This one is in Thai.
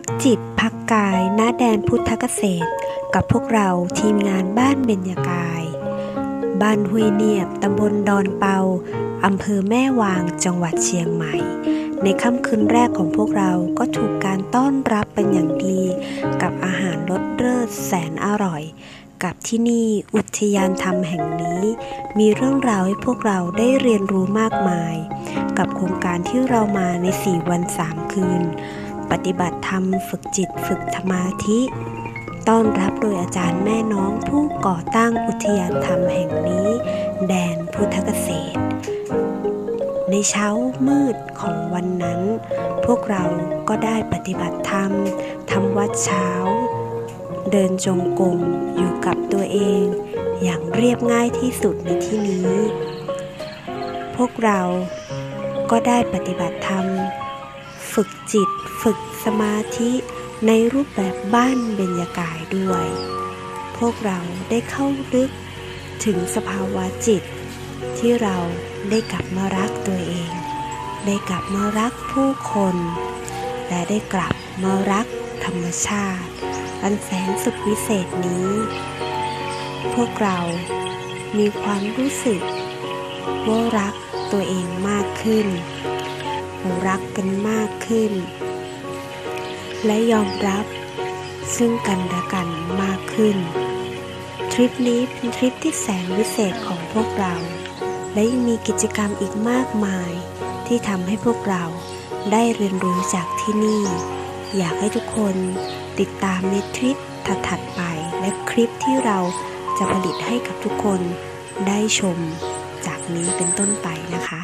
กจิตพักกายณแดนพุทธเกษตร กับพวกเราทีมงานบ้านเบญญากาย บ้านห้วยเนียบตำบลดอนเปาอำเภอแม่วางจังหวัดเชียงใหม่ ในค่ำคืนแรกของพวกเราก็ถูกการต้อนรับเป็นอย่างดี กับอาหารรสเลิศแสนอร่อย กับที่นี่อุทยานธรรมแห่งนี้ มีเรื่องราวให้พวกเราได้เรียนรู้มากมาย กับโครงการที่เรามาใน 4 วัน 3 คืน ปฏิบัติธรรมฝึกจิตฝึกสมาธิ ต้อนรับโดยอาจารย์แม่น้องผู้ก่อตั้งอุทยานธรรมแห่งนี้ แดนพุทธเกษตร ในเช้ามืดของวันนั้น พวกเราก็ได้ปฏิบัติธรรมทำวัดเช้า เดินจงกรมอยู่กับตัวเอง อย่างเรียบง่ายที่สุดในที่นี้ พวกเราก็ได้ปฏิบัติธรรม ฝึกจิต ฝึกสมาธิในรูปแบบบ้านเบญญากายด้วย พวกเราได้เข้าลึกถึงสภาวะจิต ที่เราได้กลับมารักตัวเอง ได้กลับมารักผู้คน และได้กลับมารักธรรมชาติ อันแสนสุดวิเศษนี้ พวกเรามีความรู้สึกว่ารักตัวเองมากขึ้น รักกันมากขึ้น และยอมรับซึ่งกันและกันมากขึ้น ทริปนี้เป็นทริปที่แสนวิเศษของพวกเรา และยังมีกิจกรรมอีกมากมาย ที่ทำให้พวกเราได้เรียนรู้จากที่นี่ อยากให้ทุกคนติดตามในทริปถัดๆไปและคลิปที่เราจะผลิตให้กับทุกคนได้ชมจากนี้เป็นต้นไปนะคะ